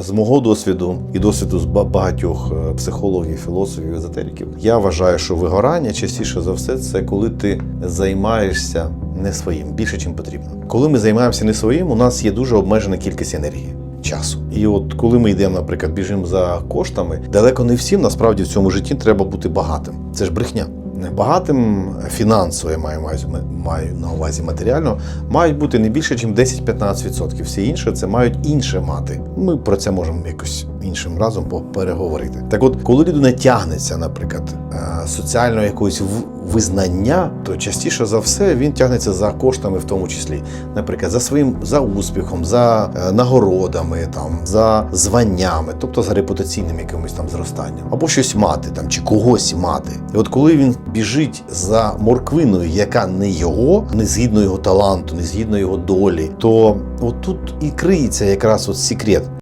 З мого досвіду і досвіду з ба- багатьох е, психологів, філософів, езотериків, я вважаю, що вигорання частіше за все це коли ти займаєшся не своїм більше, чим потрібно. Коли ми займаємося не своїм, у нас є дуже обмежена кількість енергії. Часу. І от коли ми йдемо, наприклад, біжимо за коштами, далеко не всім насправді в цьому житті треба бути багатим. Це ж брехня. Багатим фінансово, я маю, маю на увазі матеріально, мають бути не більше, ніж 10-15%. Всі інше це мають інше мати. Ми про це можемо якось іншим разом по- переговорити. Так от, коли людина тягнеться, наприклад, е, соціального якогось визнання, то частіше за все він тягнеться за коштами, в тому числі, наприклад, за своїм за успіхом, за е, нагородами, там за званнями, тобто за репутаційним якимось там зростанням, або щось мати там чи когось мати. І от коли він біжить за морквиною, яка не його, не згідно його таланту, не згідно його долі, то отут і криється якраз от секрет.